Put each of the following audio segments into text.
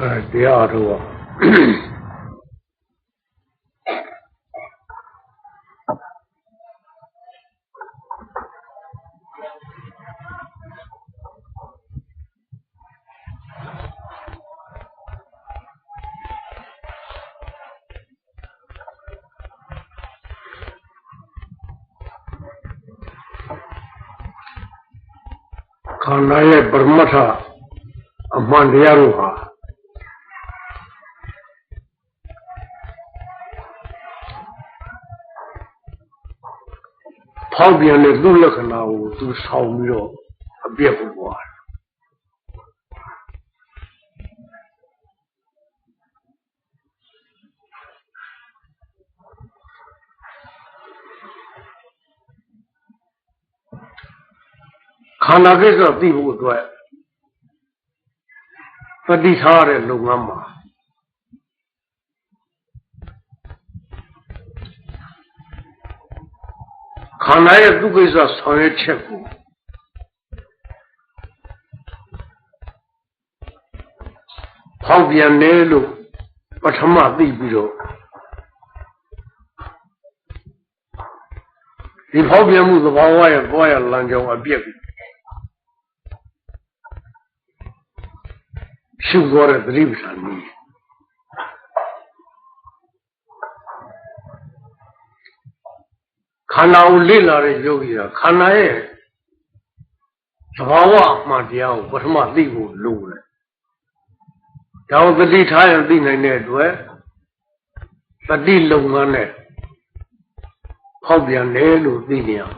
အဲတရားထုတ်อ่ะခန္န်တရားတို့ဟာဖောက်ပြန်တဲ့သူ့လက္ခဏာကိုသူဆောင်ပြီးတော့အပြည့်ကိုပွားတယ်ခန္ဓာကိစ္စသိဖို့အတွက်ပฏิထားတဲ့လုပ်ငန်းမှာ ခန္ဓာရဲ့ဒုက္ခိစ္စဆောင်ရွက်ချက်ကိုဖောက်ပြန်တယ်လို့ပထမသိပြီးတော့ဒီဖောက်ပြန်မှုသဘာဝရဲ့သွားရလမ်းကြောင်းအပြည့်ကိုရှုသွားတဲ့သတိပဋ္ဌာန်ကြီးခ န္ဓာကိုလေ့လာတဲ့ယောဂီကခန္ဓာရဲ့သဘာဝအမှန်တရားကိုပထမသိဖို့လိုတယ်။ဒါကိုသတိထားရင်သိနိုင်တဲ့အတွက်တတိလုံငန်းနဲ့ဖောက်ပြန်တယ်လို့သိနေရအောင်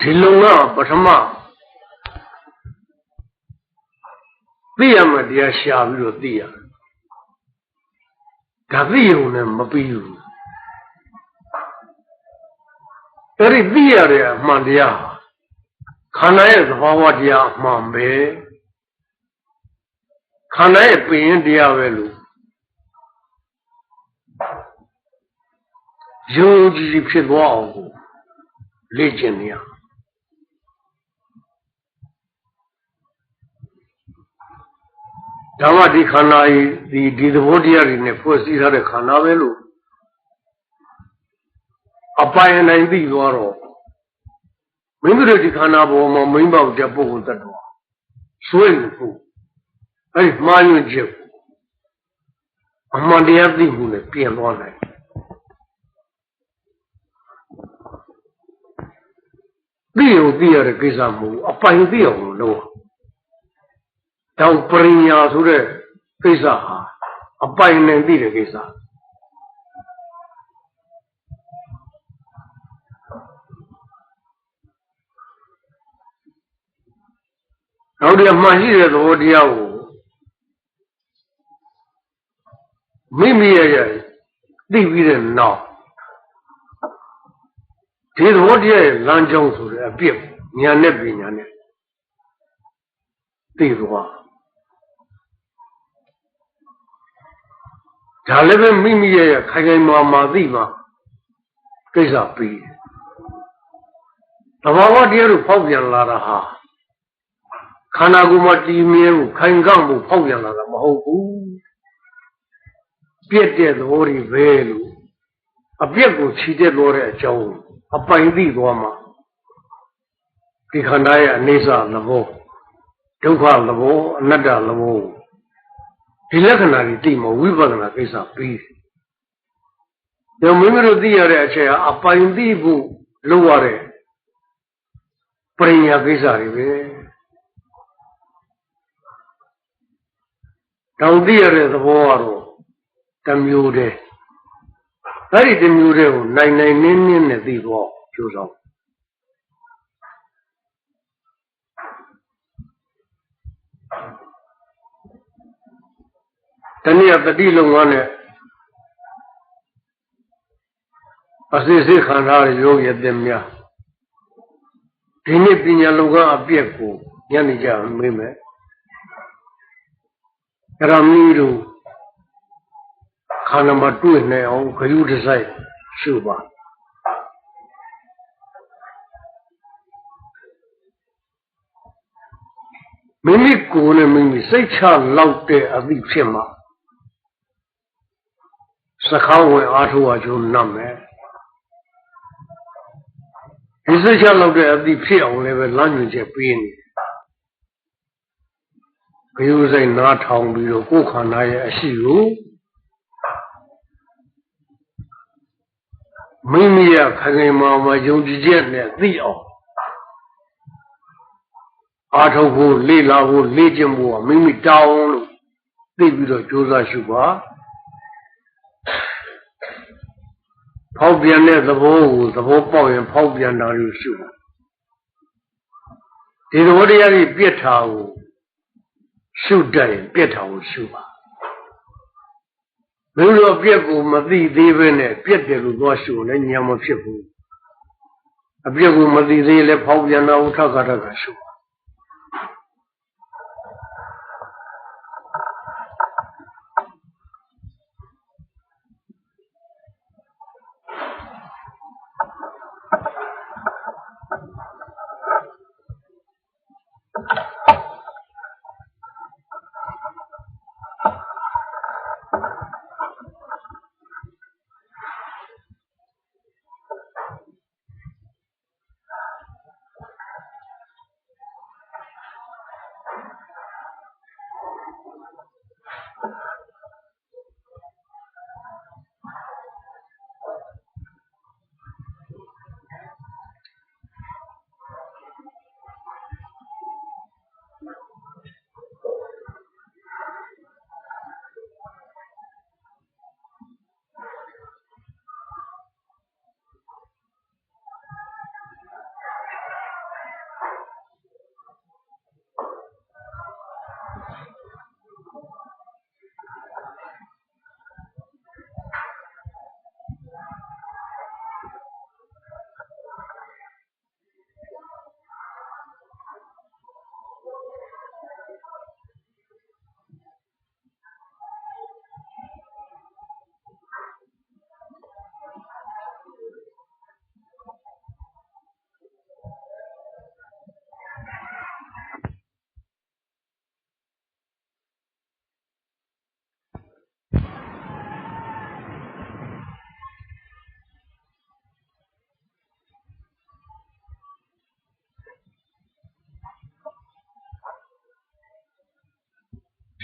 ဒီလုံကပထမ သိရမှတရားရှာပြီးတော့သိရတယ်ဒါသိရုံနဲ့မပြီးဘူးအဲ့ဒီသိရတဲ့အမှန်တရားဟာခန္ဓာရဲ့သဘာဝတရားအမှန်ပဲခန္ဓာရဲ့ပင်ရင်တရားပဲလို့ယုံကြည်ဖြစ်သွားအောင်ကိုလေ့ကျင့်နေရ ဓမ္မဒီခန္ဓာကြီးဒီဒီသဘောတရားတွေနဲ့ဖွဲ့စည်းထားတဲ့ခန္ဓာပဲလို့အပိုင်နိုင်ပြီးသွားတော့မင်းတို့ဒီခန္ဓာပေါ်မှာမိမ့်ပေါက်တဲ့ပုဂ္ဂိုလ်တ attva ဆွေးနေဖို့အဲ့ဒီမှားယွင်းချက်ကိုအမှန်တရားသိမှုနဲ့ပြင်သွားနိုင်သိရုံသိရတဲ့ကိစ္စမဟုတ်ဘူးအပိုင်သိအောင်လို့ တောင်ပရိညာဆိုတဲ့ကိစ္စဟာအပိုင်နဲ့သိတဲ့ကိစ္စနောက်ဒီအမှန်ရှိတဲ့သဘောတရားကိုမိမိရဲ့ရဲ့သိပြီးတဲ့နောက်ဒီသဘောတရားရဲ့လမ်းကြောင်းဆိုတဲ့အပြစ်ဉာဏ်နဲ့ပညာနဲ့သိသွား ဒါလည်းပဲမိမိရဲ့ခိုင်ခိုင်မာမာသိမှကိစ္စပြီးသဘာဝတရားတို့ဖောက်ပြန်လာတာဟာခန္ဓာကိုယ်မှာတည်မြဲမှုခိုင်ကောက်မှုဖောက်ပြန်လာတာမဟုတ်ဘူးပြည့်တဲ့သဘောတွေပဲလို့အပြစ်ကိုခြိတက်လို့တဲ့အကြောင်းအပိုင်သိသွားမှာဒီခန္ဓာရဲ့အနေစာသဘောဒုက္ခသဘောအနတ္တသဘော ဒီလက္ခဏာတွေသိမှဝိပဿနာကိစ္စပြီးတယ်။ဒါမိမိတို့သိရတဲ့အချက်ဟာအပိုင်သိဖို့လိုရတဲ့ပရိညာကိစ္စတွေပဲ။တောင်သိရတဲ့သဘောကတော့တစ်မျိုးတည်း။အဲ့ဒီတစ်မျိုးတည်းကိုနိုင်နိုင်နင်းနင်းနဲ့သိဖို့ကြိုးစား တနည်းတတိလုံငန်းနဲ့အစစ်စစ်ခံထားတဲ့ယောဂီအသင်များဒီနေ့ပညာလုံကအပြည့်ကိုညနေကြမေးမယ်ရမီတို့ခခန္ဓာမှာတွေ့နေအောင်ခရုတစ်စိုက်ရှုပါမိမိကိုယ်နဲ့မိမိစိတ်ချလောက်တဲ့အသည့်ဖြစ်မှာ စကားဝင်အားထုတ်အကျိုးနတ်မယ်ဒီစိတ်ချလောက်တဲ့အသည့်ဖြစ်အောင်လည်းပဲလမ်းညွှန်ချက်ပေးနေဘယ်လိုစိတ်နားထောင်ပြီးတော့ကိုယ်ခန္ဓာရဲ့အရှိကိုမိမိရဲ့ခခင်မာမယုံကြည်ချက်နဲ့သိအောင်အာထုတ်ဖို့လေ့လာဖို့လေ့ကျင့်ဖို့မိမိတောင်းလို့သိပြီးတော့ကြိုးစားရှုပါ ဖောက်ပြန်တဲ့သဘောကိုသဘောပေါက်ရင်ဖောက်ပြန်တာလို့ရှုပါဒီသဘောတရားကြီးပြစ်တာကိုရှုတတ်ရင်ပြစ်တာကိုရှုပါမင်းတို့ပြက်ကိုမသိသေးပဲနဲ့ပြက်တယ်လို့သွားရှုလည်းညံမဖြစ်ဘူးအပြက်ကိုမသိသေးလည်းဖောက်ပြန်တာကိုထပ်ခါထပ်ခါရှု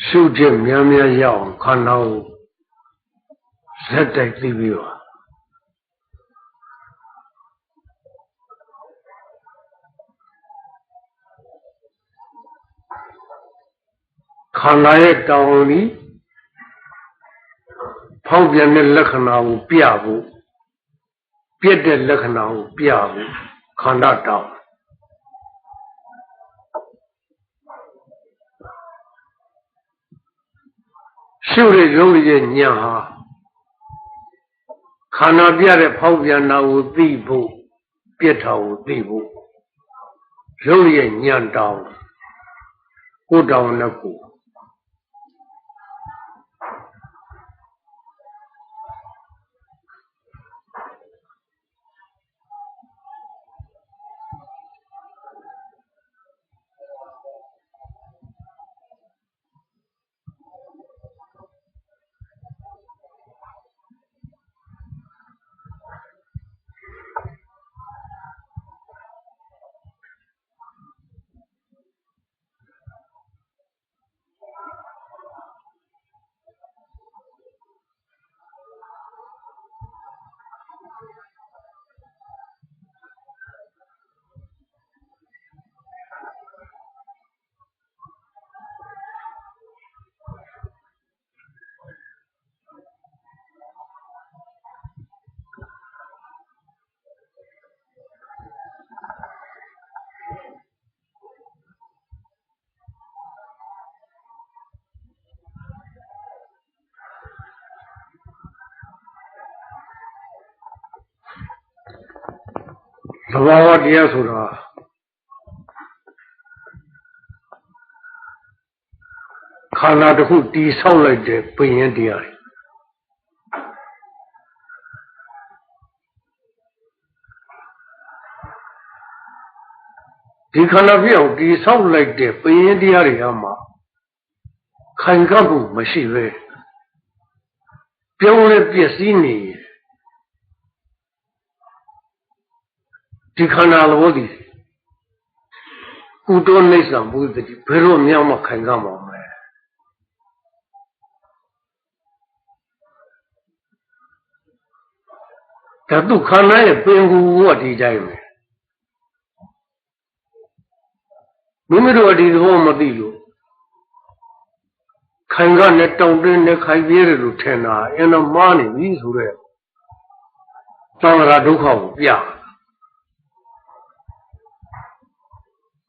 ရှုချက်များများရအောင်ခန္ဓာကိုဇက်တိုက်သိပြီးပါခန္ဓာရဲ့တောင်းဤဖောက်ပြန်တဲ့လက္ခဏာကိုပြဖို့ပြည့်တဲ့လက္ခဏာကိုပြဖို့ခန္ဓာတောင်း ရှုတဲ့ရုပ်ရဲ့ညာဟာခန္ဓာပြတဲ့ဖောက်ပြန်တာကိုသိဖို့ပြက်တာကိုသိဖို့ရုပ်ရဲ့ညာတောင်းကိုတောင်းနဲ့ကို သဘာဝတရားဆိုတာခန္ဓာတစ်ခုတည်ဆောက်လိုက်တဲ့ပင်ရင်တရားတွေဒီခန္ဓာပြောက်တည်ဆောက်လိုက်တဲ့ပင်ရင်တရားတွေဟာမှခိုင်ခတ်မှုမရှိပဲပြုံးလဲပျက်စီးနေ ဒီခန္ဓာသဘောတည်းကုတောနေဆံဘုဒ္ဓတိဘယ်တော့မှမခိုင်ကပ်မှာမလဲဒါသူခန္ဓာရဲ့ပင်ကူကဒီတိုင်းပဲမိမိတို့အဒီသဘောမသိလို့ခိုင်ကနဲ့တောင်းတင်းနဲ့ခိုင်ပြဲတယ်လို့ထင်တာအင်းတော့မားနေပြီဆိုတော့သံဃာဒုက္ခကိုပြတော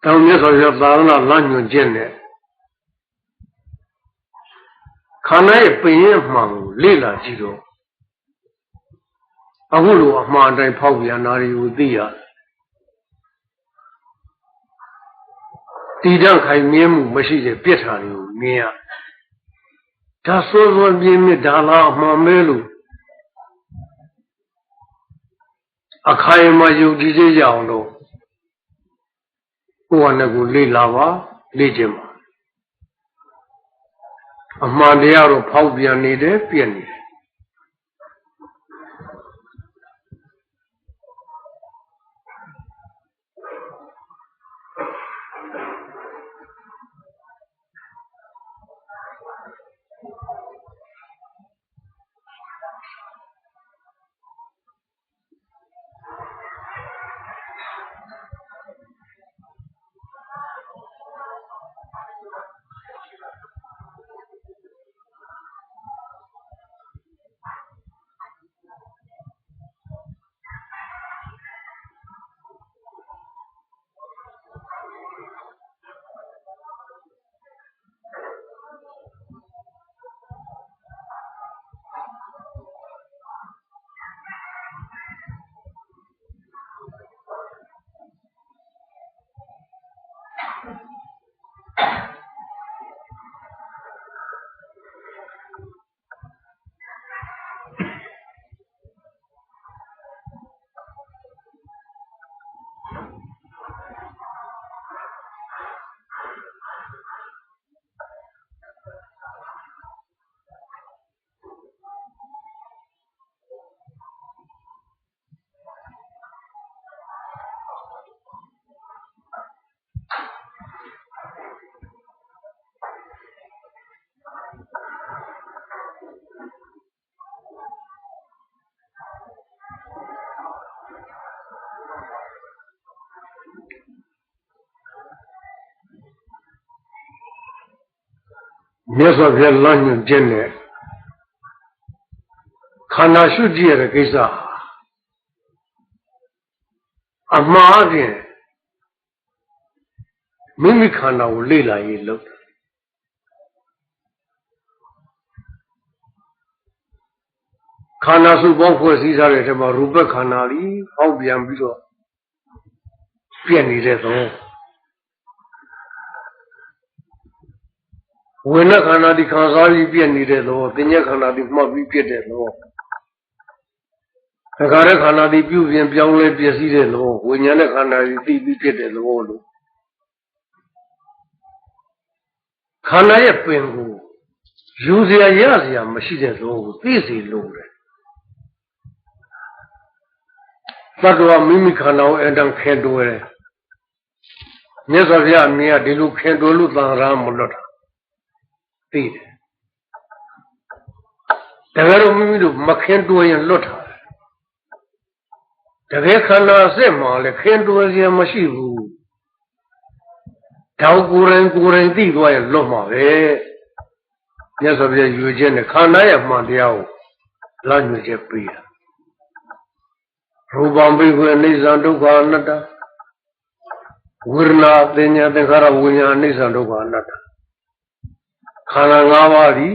င်းမြတ်စွာဘုရားသာသနာလမ်းညွှန်ခြင်းနဲ့ခန္ဓာရဲ့ပင်ရဲ့မှန်ကိုလေ့လာကြည့်တော့အခုလိုအမှန်တိုင်းဖောက်ပြန်တာတွေကိုသိရတယ်တည်တံ့ခိုင်မြဲမှုမရှိတဲ့ပြစ်ထာတွေကိုမြင်ရဒါစိုးစိုးပြင်းမြစ်ဒါလားအမှန်မဲလို့အခိုင်အမာယုံကြည်စေရအောင်လို့ ကိုယ်နဲ့ကိုလေ့လာပါလေ့ကျင့်ပါအမှန်တရားတော့ဖောက်ပြန်နေတယ်ပြည့်နေတယ် မြတ်စွာဘုရားလမ်းညွှန်ခြင်းနဲ့ခန္ဓာရှုကြည့်ရတဲ့ကိစ္စအမှားဖြင့်မိမိခန္ဓာကိုလေ့လာရေးလုပ်တယ်ခန္ဓာစုပေါင်းဖွဲ့စည်းထားတဲ့ထဲမှာရူပခန္ဓာလေးပေါက်ပြန်ပြီးတော့ပြည့်နေတဲ့သဘော ဝိညာဉ်ခန္ဓာဒီခံစားပြီးပြည့်နေတဲ့သဘောသင်္ညခန္ဓာဒီမှတ်ပြီးပြည့်တဲ့သဘောသခါရခန္ဓာဒီပြုပြင်ပြောင်းလဲပြည့်စည်တဲ့သဘောဝိညာဉ်နဲ့ခန္ဓာဒီသိပြီးပြည့်တဲ့သဘောလို့ခန္ဓာရဲ့ပင်ကိုယူเสียရเสียမရှိတဲ့သဘောကိုသိစေလို့တယ်သတ္တဝါမိမိခန္ဓာကိုအတန်ခဲတွဲတယ်မြတ်စွာဘုရားအမြင်ကဒီလိုခဲတွဲလို့သံဃာမလွတ်တာ သိတယ်တကယ်လို့မိမိတို့မခင်တွဲရင်လွတ်တာတကယ်ခန္ဓာအစစ်မှလည်းခင်တွဲစရာမရှိဘူးတောက်ကိုယ်ရင်ကိုယ်ရင်သိသွားရင်လွတ်မှာပဲမြတ်စွာဘုရားယူခြင်းနဲ့ခန္ဓာရဲ့မှန်တရားကိုလမ်းညွှန်ချက်ပေးတာရူပံဘိကွေအိစ္ဆံဒုက္ခအနတ္တဝိရဏအသိဉာသင်္ခါရဝိညာဉ်အိစ္ဆံဒုက္ခအနတ္တ ခန္ဓာ၅ပါးဒီ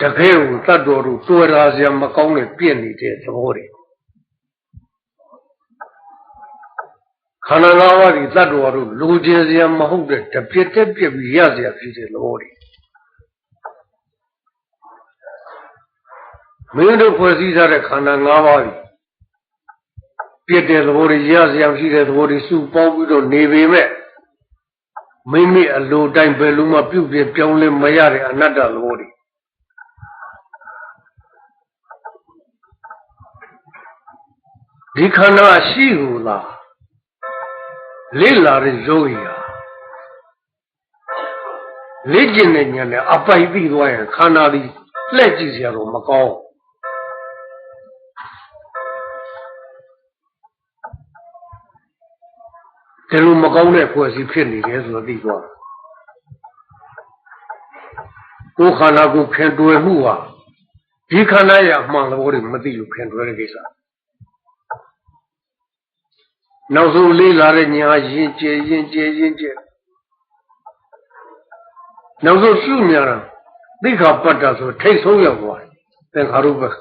တကယ်ကိုတတ်တော်တို့တွေ့ရာစရာမကောင်းတဲ့ပြည့်နေတဲ့သဘောတွေခန္ဓာ၅ပါးဒီတတ်တော်တို့လူကျင်စရာမဟုတ်တဲ့တပြစ်တက်ပြစ်ပြီးရစရာဖြစ်တဲ့သဘောတွေမင်းတို့ဖွဲ့စည်းထားတဲ့ခန္ဓာ၅ပါးဒီပြည့်တဲ့သဘောတွေရစရာရှိတဲ့သဘောတွေစုပေါင်းပြီးတော့နေပေမဲ့ မိမိအလိုတိုင်းဘယ်လိုမှပြုတ်ပြပြောင်းလဲမရတဲ့အနတ္တသဘောတွေဒီခန္ဓာရှိဟူလားလေးလာတဲ့ယောဂီဟာလေးကျင်တဲ့ညာနဲ့အပိုက်ပြီးသွားရင်ခန္ဓာဒီလှည့်ကြည့်စရာတော့မကောင်း တယ်လို့မကောင်းတဲ့ဖွဲ့စည်းဖြစ်နေတယ်ဆိုတော့သိသွားကိုယ်ခန္ဓာကိုခင်တွယ်မှုဟာဒီခန္ဓာရဲ့အမှန်သဘောတွေမသိလို့ခင်တွယ်တဲ့ကိစ္စနောက်ဆုံးလေးလာတဲ့ညာရင်ကျဲရင်ကျဲရင်ကျဲနောက်ဆုံးရှုမြတာသိခါပတ္တဆိုထိတ်ဆုံးရောက်သွားတယ်သင်္ခါရုပ္ပခ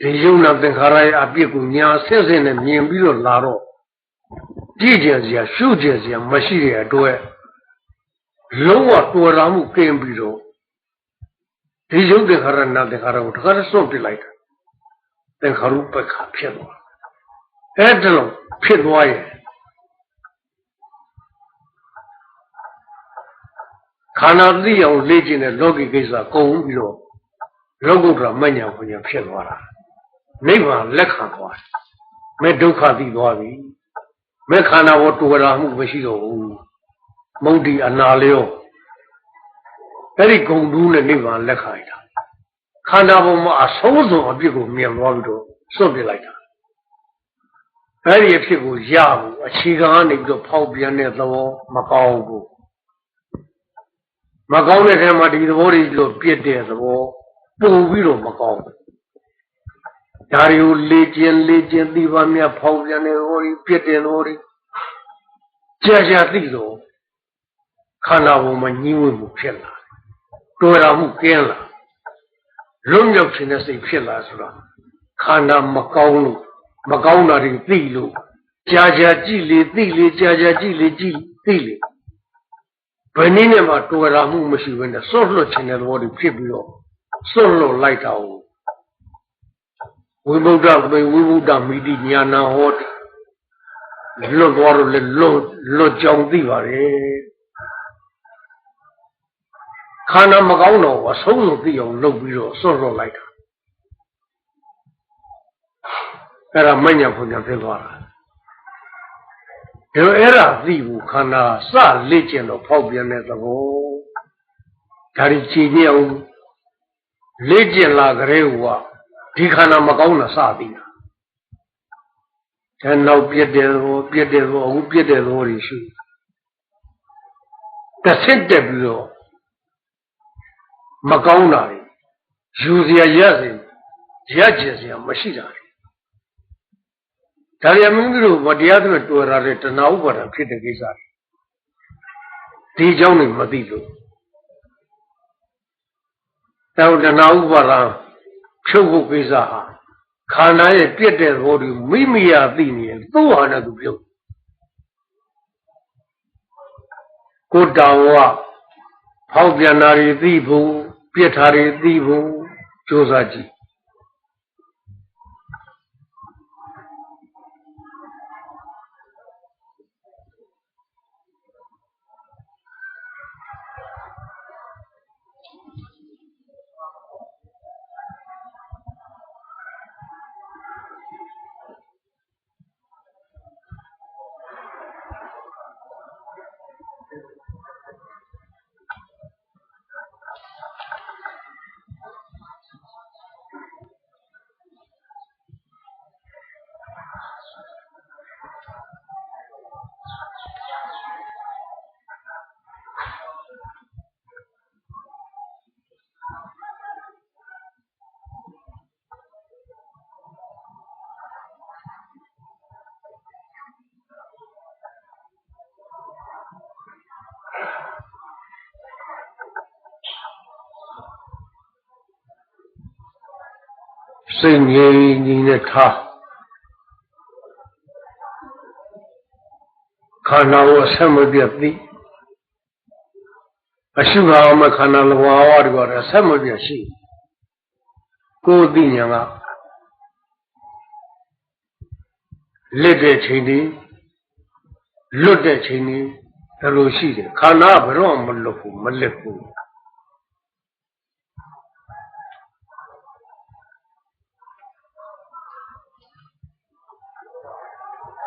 ဒီယုံနာသင်္ခါရရဲ့အပြစ်ကိုညာဆင့်ဆင့်နဲ့မြင်ပြီးတော့လာတော့ ကြည့်ကြစရာရှုကြစရာမရှိတဲ့အတွက်လုံးဝတော်ရာမှုကင်းပြီးတော့ဒီယုံသင်္ခါရနာသင်္ခါရကိုတခါတည်းစွန့်ပစ်လိုက်တာသင်္ခါရုပ္ပခဖြစ်သွားအဲ့ဒါလို့ဖြစ်သွားရင်ခန္ဓာသိအောင်လေ့ကျင့်တဲ့လောကီကိစ္စကုန်ပြီးတော့လောကုတ္တရာမညာပညာဖြစ်သွားတာနိဗ္ဗာန်လက်ခံသွားတယ်မဲ့ဒုက္ခသိသွားပြီ မဲ့ခန္ဓာဘောတူရာမှုမရှိတော့ဘူးမုဒ္ဒီအနာလျောအဲ့ဒီဂုံတူးနဲ့နိဗ္ဗာန်လက်ခံရတာခန္ဓာဘောမှာအဆုံးစုံအပြစ်ကိုမြင်သွားပြီးတော့စွန့်ပစ်လိုက်တာအဲ့ဒီအဖြစ်ကိုရဘူးအခြေခံကနေပြီးတော့ဖောက်ပြန်တဲ့သဘောမကောင်းဘူးမကောင်းတဲ့ထဲမှာဒီသဘောတွေလို့ပြစ်တဲ့သဘောပုံပြီးတော့မကောင်းဘူး ဒါတွေကိုလေ့ကျင့်လေ့ကျင့်သိပါမြတ်ဖောက်ပြန်တဲ့သဘောတွေပြစ်တဲ့သဘောတွေကြာကြာသိတော့ခန္ဓာပေါ်မှာညှိဝှမှုဖြစ်လာတော်ရမှုကင်းလာလွတ်မြောက်ခြင်းတဲ့စိတ်ဖြစ်လာဆိုတော့ခန္ဓာမကောင်းလို့မကောင်းတာတွေသိလို့ကြာကြာကြည့်လေသိလေကြာကြာကြည့်လေကြည့်သိလေဘယ်နည်းနဲ့မှတော်ရာမှုမရှိဘဲနဲ့စွန့်လွတ်ခြင်းတဲ့သဘောတွေဖြစ်ပြီးတော့စွန့်လွတ်လိုက်တာကို ဝိဗုဒ္ဓဝိဝိဗုဒ္ဓမိတိညာနာဟောတိလွတ်သွားတော့လေလွတ်လွတ်ကြောင်သိပါလေခန္ဓာမကောင်းတော့အဆုံးလို့သိအောင်လုပ်ပြီးတော့စွန့်လွတ်လိုက်တာအဲ့ဒါမညံဖွညာဖြစ်သွားတာဒါအဲ့ဒါသိဘူးခန္ဓာစလေ့ကျင့်တော့ဖောက်ပြန်တဲ့သဘောဒါဒီကြည်ညက်အောင်လေ့ကျင့်လာကြတဲ့ဟူက ဒီခန္ဓာမကောင်းတာစသည်တာဒါနောက်ပြည့်တယ်သဘောပြည့်တယ်သဘောအခုပြည့်တယ်သဘောတွေရှိတစ်ဆင့်တက်ပြီးတော့မကောင်းတာတွေယူစရာရစေရကျင်စရာမရှိတာဒါရီမင်းတို့မတရားသဖြင့်တွေ့ရတဲ့တဏှာဥပါဒံဖြစ်တဲ့ကိစ္စဒီအကြောင်းတွေမသိလို့တောတဏှာဥပါဒံ ဖြုတ်ဖို့ကိစ္စဟာခန္ဓာရဲ့ပြည့်တဲ့သဘောတွေမိမိရသိနေရင်သူ့ဟာနဲ့သူပြုတ်ကိုတောင်ဝဖောက်ပြန်တာတွေသိဖို့ပြစ်တာတွေသိဖို့ကြိုးစားကြည့် စိတ်ငြိမ်ငြိမ်နဲ့ထားခန္ဓာကိုအဆက်မပြတ်သိအရှုခါမခန္ဓာလဘာဝတွေကတော့အဆက်မပြတ်ရှိကိုယ်သိညာကလက်တဲ့ချိန်ဒီလွတ်တဲ့ချိန်ဒီဒါလိုရှိတယ်ခန္ဓာဘယ်တော့မလွတ်ဘူးမလက်ဘူး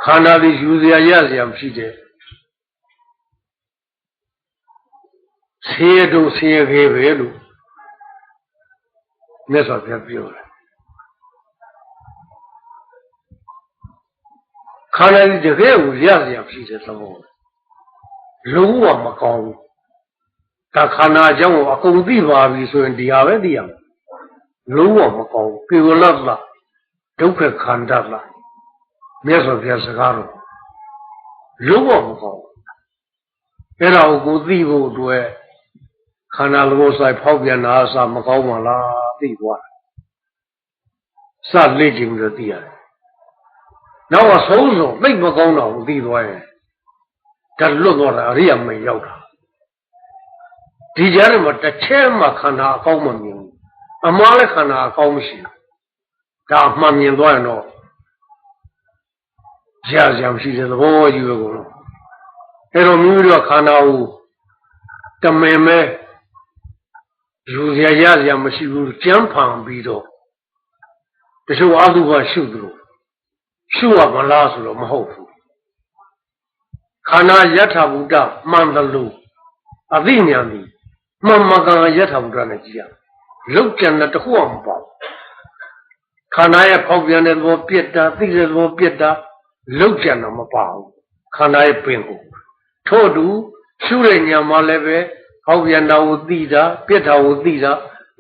ခန္ဓာသည်ယူစရာရစရာမရှိတဲ့ဆေးတို့ဆေးခေပဲလို့မြတ်စွာဘုရားပြောတယ်ခန္ဓာကြီးတကယ်ကိုရစရာဖြစ်တဲ့သဘောလုံးဝမကောင်းဘူးဒါခန္ဓာအကြောင်းကိုအကုန်သိပါပြီဆိုရင်ဒီဟာပဲသိရမယ်လုံးဝမကောင်းဘူးပေဝလတ်လားဒုက္ခခန္ဓာလား မြတ်စွာဘုရားစကားတော့လုံးဝမကောင်းဘူးအဲ့ဒါကိုကိုသိဖို့အတွက်ခန္ဓာသဘောဆိုင်ဖောက်ပြန်တာအစမကောင်းပါလားသိသွားတယ်စလေ့ကျင့်ပြီးတော့သိရတယ်နောက်အဆုံးဆုံးသိမကောင်းတော့ဘူးသိသွားရင်ဒါလွတ်သွားတာအရိယာမရောက်တာဒီကြားထဲမှာတစ်ချက်မှခန္ဓာအကောင်းမမြင်ဘူးအမှားလည်းခန္ဓာအကောင်းမရှိဘူးဒါမှန်မြင်သွားရင်တော့ ရရမရှိတဲ့သဘောကြီးပဲကုန်လို့အဲ့တော့မိမိတို့ခန္ဓာကိုတမင်မဲ့ယူရရရမရှိဘူးကြမ်းဖန်ပြီးတော့တချို့အတုပရှုသလိုရှုရမလားဆိုတော့မဟုတ်ဘူးခန္ဓာယထာဘုဒ္ဓမှန်တယ်လို့အသိဉာဏ်သည်မှန်မှန်ကန်ယထာဘုဒ္ဓနဲ့ကြည့်ရလောက်ကြံတဲ့တခုမှမပေါ့ခန္ဓာရဲ့ဖောက်ပြန်တဲ့သဘောပြက်တာသိတဲ့သဘောပြက်တာ လောက်ကြံတော့မပါဘူးခန္ဓာရဲ့ပင်ကိုထို့တူရှုတဲ့ဉာဏ်မှလည်းပဲဟောက်ပြန်တာကိုသိတာပြက်တာကိုသိတာ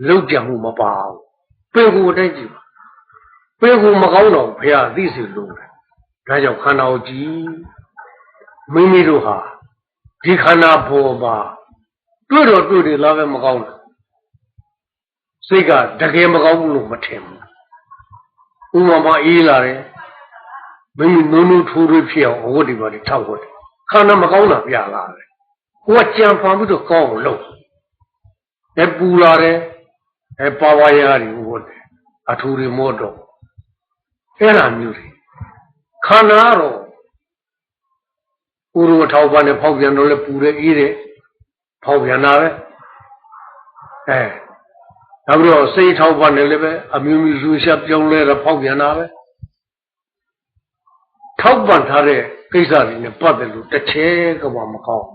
လောက်ကြံမှုမပါဘူးပင်ကိုအတိုင်းကြည့်ပါပင်ကိုမကောင်းတော့ဘုရားသိစေလို့တယ်ဒါကြောင့်ခန္ဓာကိုကြည့်မိမိတို့ဟာဒီခန္ဓာပေါ်မှာတွေ့တော့တွေ့တယ်လားပဲမကောင်းဘူးစိတ်ကတကယ်မကောင်းဘူးလို့မထင်ဘူးဥမာမအေးလာတယ် မိမိနုံနုထိုးထိုးဖြစ်အောင်အဝတ်ဒီပါတွေထောက်ဝတ်တယ်ခန္ဓာမကောင်းတာပြလာတယ်ကိုကကြံဖန်ပြီးတော့ကောင်းအောင်လုပ်အဲပူလာတယ်အဲပါဝါရတွေဝတ်တယ်အထူတွေမောတော့အဲ့လိုမျိုးတွေခန္ဓာတော့ဥရဝထောက်ပါနဲ့ဖောက်ပြန်တော့လဲပူတယ်အေးတယ်ဖောက်ပြန်တာပဲအဲနောက်ပြီးတော့စိတ်ထောက်ပါနဲ့လည်းပဲအမျိုးမျိုးလူရှာပြောင်းလဲတော့ဖောက်ပြန်တာပဲ ထောက်ပံ့ထားတဲ့ကိစ္စတွေနဲ့ပတ်သက်လို့တစ်ချက်ကမှမကောင်း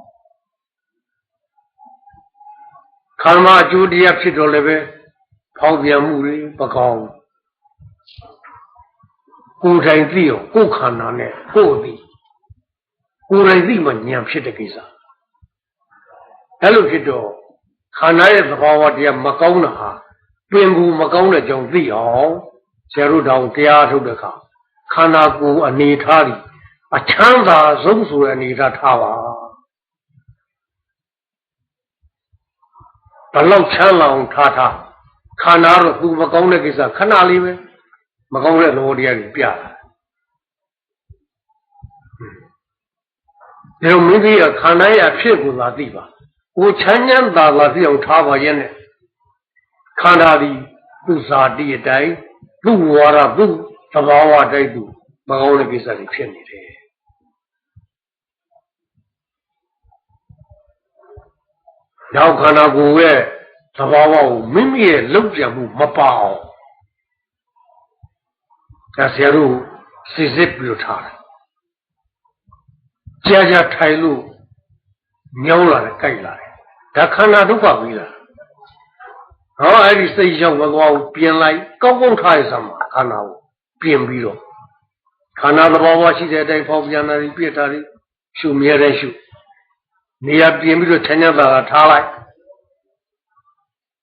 ခန္ဓာအကျိုးတရားဖြစ်တော့လည်းပဲဖောက်ပြန်မှုတွေမကောင်းကိုယ်တိုင်သိအောင်ကိုယ်ခန္ဓာနဲ့ကိုယ်သိကိုယ်တိုင်သိမှဉာဏ်ဖြစ်တဲ့ကိစ္စအဲ့လိုဖြစ်တော့ခန္ဓာရဲ့သဘာဝတရားမကောင်းတာဟာပင်ကူမကောင်းတဲ့ကြောင့်သိအောင်ဆရာတို့တောင်တရားထုတ်တဲ့အခါ ခန္ဓာကိုယ်အနေထားပြီးအချမ်းသာဆုံးဆိုတဲ့အနေထားထားပါဘလောက်ချမ်းလောင်ထားထားခန္ဓာတော့သူမကောင်းတဲ့ကိစ္စခဏလေးပဲမကောင်းတဲ့လောတရားတွေပြတာဒါတော့မိမိကခန္ဓာရဲ့အဖြစ်ကိုသာသိပါကိုချမ်းချမ်းသာသာသိအောင်ထားပါရဲ့နဲ့ခန္ဓာသည်သူ့ဇာတိအတိုင်းသူ့ဝါရသူ့ သဘာဝတိုင်းသူမကောင်းတဲ့ကိစ္စတွေဖြစ်နေတယ်နောက်ခန္ဓာကိုယ်ရဲ့သဘာဝကိုမိမိရဲ့လောက်ကြံမှုမပါအောင်ဒါဆရာတို့စစ်စစ်ပြထားတယ်ကြာကြာထိုင်လို့ညောင်းလာတယ်ကြိုက်လာတယ်ဒါခန္ဓာဒုက္ခပြီးလားဟောအဲ့ဒီစိတ်ရောက်မသွားဘူးပြင်လိုက်ကောင်းကောင်းထားရစမ်းခန္ဓာကို ပြင်ပြီးတော့ခန္ဓာသဘောဝရှိတဲ့အတိုင်းဖောက်ပြန်တာပြစ်တာရှုမြဲတဲ့ရှုနေရာပြင်ပြီးတော့ချမ်းသာတာထားလိုက်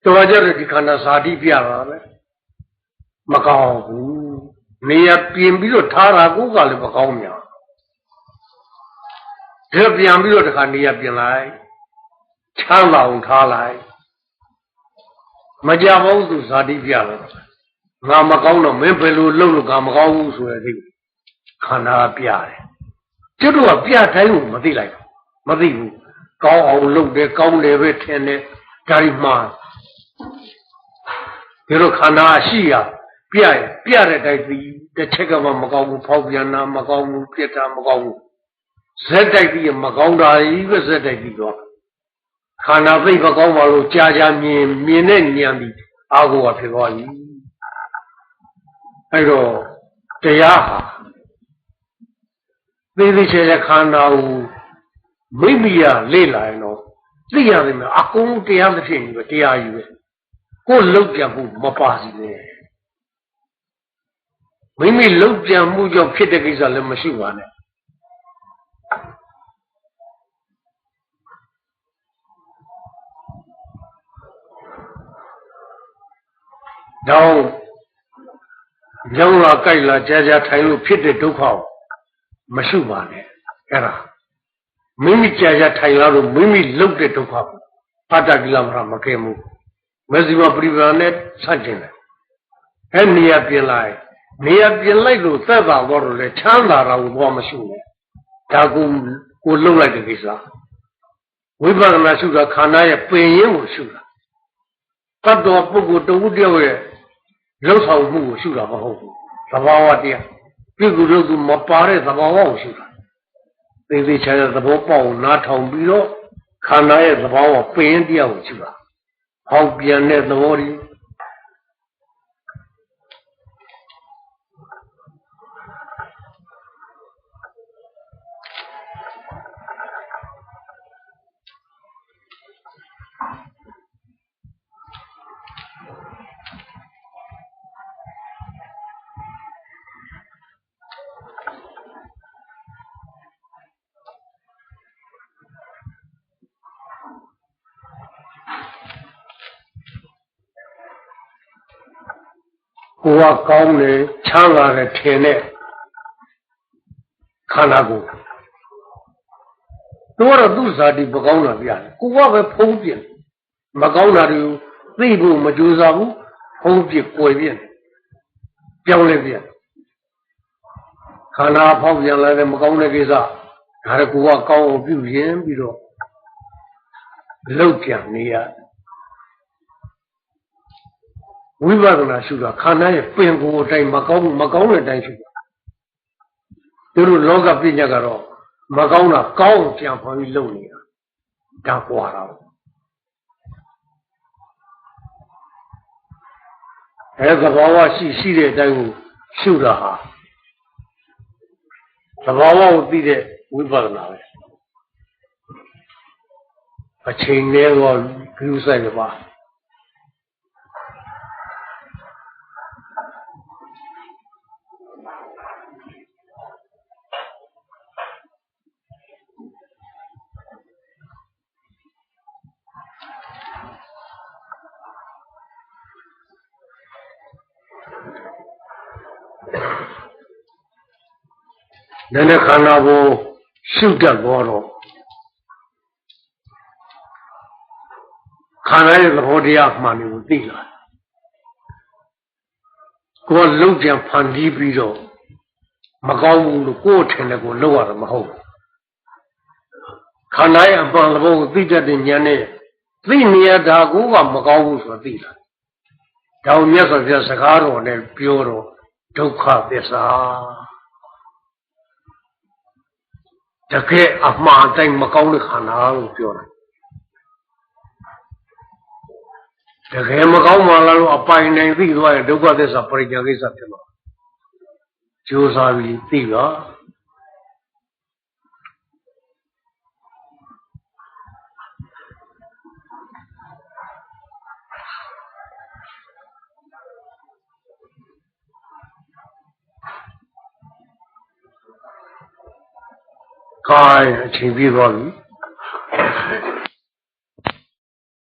တော်ကြတဲ့ဒီခန္ဓာဇာတိပြတာပဲမကောင်းဘူးနေရာပြင်ပြီးတော့ထားတာကိုကလည်းမကောင်းများဒါပြန်ပြီးတော့တခါနေရာပြင်လိုက်ချမ်းသာအောင်ထားလိုက်မကြပါဘူးသူဇာတိပြတော့ ငါမကောင်းတော့မင်းဘယ်လိုလုပ်လို့ငါမကောင်းဘူးဆိုတဲ့ဒီခန္ဓာပြတယ်ကျွတ်တို့ကပြတိုင်းကိုမသိလိုက်ဘူးမသိဘူးကောင်းအောင်လုပ်တယ်ကောင်းတယ်ပဲထင်တယ်ဒါဒီမှာဒီလိုခန္ဓာရှိရပြရပြတဲ့တိုက်ပြီးတစ်ချက်ကမှမကောင်းဘူးဖောက်ပြန်တာမကောင်းဘူးပြစ်တာမကောင်းဘူးဇက်တိုက်ပြီးမကောင်းတာကြီးပဲဇက်တိုက်ပြီးတော့ခန္ဓာသိပ်မကောင်းပါလို့ကြာကြာမြင်မြင်နဲ့ညံပြီးအာဟုကဖြစ်သွားပြီ အဲ့တော့တရားဟာသေသေးချေချေခန္ဓာကိုမိမိရလေ့လာရင်တော့သိရတယ်မှာအကုန်တရားမဖြစ်ဘူးပဲတရားယူပဲကိုယ်လောက်ပြန်ဖို့မပါစီနဲ့မိမိလောက်ပြန်မှုကြောင့်ဖြစ်တဲ့ကိစ္စလည်းမရှိပါနဲ့တော့ ကြောင်းလာကြိုက်လာကြာကြာထိုင်လို့ဖြစ်တဲ့ဒုက္ခကိုမရှိပါနဲ့အဲ့ဒါမိမိကြာကြာထိုင်လာလို့မိမိလုတ်တဲ့ဒုက္ခကိုအတ္တကိလမရမကဲမှုမဇ္ဈိမပရိပဒါနဲ့ဆန့်ကျင်တယ်အဲ့နေရာပြင်လိုက်နေရာပြင်လိုက်လို့သက်သာတော့လို့လေချမ်းသာတာကိုဘောမရှိနဲ့ဒါကိုကိုလုံလိုက်တဲ့ကိစ္စဝိပဿနာရှုတာခန္ဓာရဲ့ပင်ရင်းကိုရှုတာတတ်တော်ပုဂ္ဂိုလ်တဝုတယောက်ရဲ့ လှုပ်ဆောင်မှုကိုရှုတာမဟုတ်ဘူးသဘာဝတရားပြုကုလို့သူမပါတဲ့သဘာဝကိုရှုတာသေသေးချာချာသဘောပေါက်နားထောင်ပြီးတော့ခန္ဓာရဲ့သဘာဝပင်တရားကိုရှုတာဟောက်ပြန်တဲ့သဘော ကြီးကိုကကောင်းတယ်ချမ်းသာတယ်ထင်တဲ့ခန္ဓာကိုယ်သူကတော့သူ့ဇာတိမကောင်းတာပြတယ်ကိုကပဲဖုံးပြင်းမကောင်းတာတွေသိဖို့မကြိုးစားဘူးဖုံးပြကွယ်ပြင်းပြောင်းလဲပြင်းခန္ဓာဖောက်ပြန်လာတဲ့မကောင်းတဲ့ကိစ္စဒါရကိုကကောင်းအောင်ပြုရင်ပြီးတော့လောက်ပြန်နေရတယ် ဝိပဿနာရှုတာခန္ဓာရဲ့ပင်ကိုယ်အတိုင်းမကောင်းမကောင်းတဲ့အတိုင်းရှုတာသူတို့လောကပညာကတော့မကောင်းတာကောင်းကြံဖော်ပြီးလုပ်နေတာဒါကွာတာအဲသဘာဝရှိရှိတဲ့အတိုင်းကိုရှုတာဟာသဘာဝကိုသိတဲ့ဝိပဿနာပဲအချိန်လေးတော့ဂရုစိုက်ကြပါ နည်းနည်းခန္ဓာကိုရှုတတ်သွားတော့ခန္ဓာရဲ့သဘောတရားမှန်တယ်ကိုသိလာကိုယ်လုံကြံဖန်တီးပြီးတော့မကောင်းဘူးလို့ကိုယ်ထင်တယ်ကိုလောက်ရတာမဟုတ်ဘူးခန္ဓာရဲ့အပန်သဘောကိုသိတတ်တဲ့ဉာဏ်နဲ့သိနေရတာကိုကမကောင်းဘူးဆိုတော့သိလာဒါကိုမြတ်စွာဘုရားစကားတော်နဲ့ပြောတော့ဒုက္ခသစ္စာ တကယ်အမှားတိုင်းမကောင်းတဲ့ခန္ဓာလို့ပြောတယ်တကယ်မကောင်းမှလားလို့အပိုင်နိုင်သိသွားရင်ဒုက္ခသစ္စာပရိညာကိစ္စဖြစ်မှာကြိုးစားပြီးသိပါ ခိုင်းအချိန်ပြည့်သွားပြီ